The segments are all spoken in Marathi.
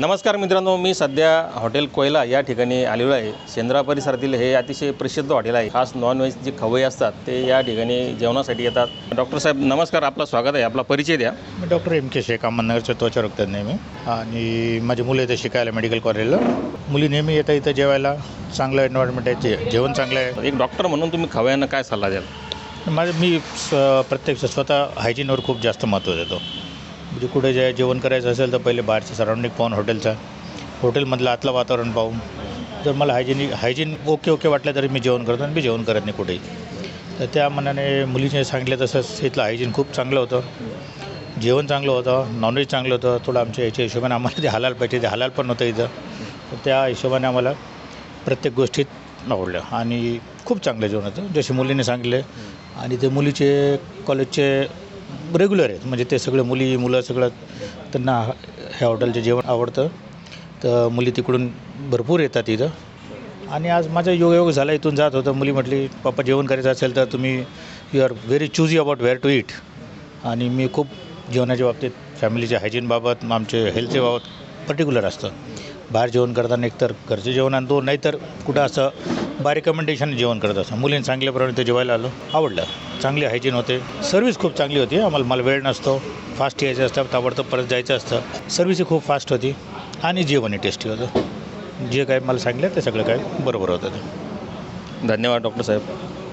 नमस्कार मित्रांनो मी सध्या हॉटेल कोयला या ठिकाणी आलेलो आहे. शेंद्रा परिसरातील हे अतिशय प्रसिद्ध हॉटेल आहे. खास नॉनव्हेज जे खवय्ये असतात ते या ठिकाणी जेवणासाठी येतात. डॉक्टर साहेब नमस्कार. आपलं स्वागत आहे. आपला परिचय द्या. मी डॉक्टर एम के शेख अहमदनगरचे त्वचा तज्ञ मी. आणि माझी मुलं इथं शिकायला मेडिकल कॉलेजला मुली नेहमी येतात इथं जेवायला. चांगलं एन्व्हायरमेंट आहे. जे- जेवण चांगलं आहे. एक डॉक्टर म्हणून तुम्ही खवय्यांना काय सल्ला द्याल? माझं मी स- प्रत्यक्ष स्वतः हायजीनवर खूप जास्त महत्त्व देतो. म्हणजे कुठे जे जेवण करायचं असेल तर पहिले बाहेरचं सराउंडिंग पाहून हॉटेलचा हॉटेलमधलं आतलं वातावरण पाहून. जर मला हायजिनिक हायजीन ओके ओके वाटलं तरी मी जेवण करतो आणि मी जेवण करत नाही कुठेही. तर त्या मनाने मुलीने सांगितलं तसंच इथलं हायजीन खूप चांगलं होतं. जेवण चांगलं होतं नॉनव्हेज चांगलं होतं. थोडं आमच्या याच्या हिशोबाने आम्हाला ते हलाल पाहिजे ते हलाल पण नव्हतं इथं. तर त्या हिशोबाने आम्हाला प्रत्येक गोष्टीत आवडलं आणि खूप चांगलं जेवण होतं. जसे मुलीने सांगितले आणि ते मुलीचे कॉलेजचे रेग्युलर आहेत. म्हणजे ते सगळे मुली मुलं सगळं त्यांना ह्या हॉटेलचे जेवण आवडतं. तर मुली तिकडून भरपूर येतात इथं. आणि आज माझा योगायोग झाला इथून जात होतं. मुली म्हटली पप्पा जेवण करायचं असेल तर तुम्ही you are very choosy about where to eat आणि मी खूप जेवणाच्या बाबतीत फॅमिलीच्या हायजीनबाबत आमचे हेल्थच्या बाबत पर्टिक्युलर असतं. बाहेर जेवण करताना एकतर घरचे जेवण आणतो नाहीतर कुठं असं बाय रिकमेंडेशन जेवण करत असं मुलींनी सांगल्याप्रमाणे ते जेवायला आलो. आवडलं. चांगली हायजीन होते. सर्व्हिस खूप चांगली होती. आम्हाला मला वेळ नसतो. फास्ट यायचं असतं ताबडतोब परत जायचं असतं. सर्व्हिसही खूप फास्ट होती. आणि जेवणही टेस्टी होतं. जे काय मला सांगितलं ते सगळं काय बरोबर होतं ते. धन्यवाद डॉक्टर साहेब.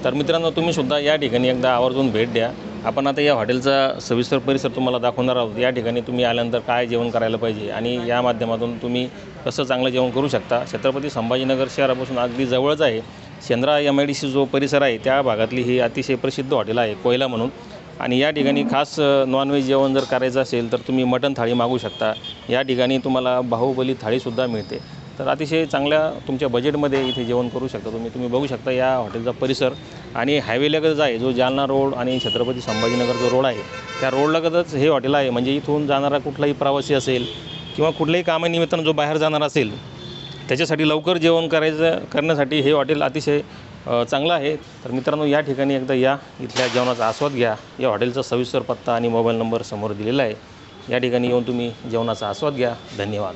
तर मित्रांनो तुम्ही सुद्धा या ठिकाणी एकदा आवर्जून भेट द्या. आपण आता या हॉटेलचा सविस्तर परिसर तुम्हाला दाखवणार आहोत. या ठिकाणी तुम्ही आल्यानंतर काय जेवण करायला पाहिजे आणि या माध्यमातून तुम्ही कसं चांगलं जेवण करू शकता. छत्रपती संभाजीनगर शहरापासून अगदी जवळच आहे. Shendra M I D C जो परिसर आहे त्या भागातली ही अतिशय प्रसिद्ध हॉटेल आहे कोयला म्हणून. आणि या ठिकाणी खास नॉनव्हेज जेवण जर करायचं असेल तर तुम्ही मटण थाळी मागू शकता. या ठिकाणी तुम्हाला बाहुबली थाळीसुद्धा मिळते. तर अतिशय चांगल्या तुमच्या बजेटमध्ये इथे जेवण करू शकता तुम्ही. तुम्ही बघू शकता या हॉटेलचा परिसर आणि हायवेलगतच आहे. जो जालना रोड आणि छत्रपती संभाजीनगर जो रोड आहे त्या रोडलगतच हे हॉटेल आहे. म्हणजे इथून जाणारा कुठलाही प्रवासी असेल किंवा कुठल्याही कामानिमित्तानं जो बाहेर जाणार असेल त्याच्यासाठी लवकर जेवण करायचं करण्यासाठी हे हॉटेल अतिशय चांगलं आहे. तर मित्रांनो या ठिकाणी एकदा या इथल्या जेवणाचा आस्वाद घ्या. या हॉटेलचा सविस्तर पत्ता आणि मोबाईल नंबर समोर दिलेला आहे. या ठिकाणी येऊन तुम्ही जेवणाचा आस्वाद घ्या. धन्यवाद.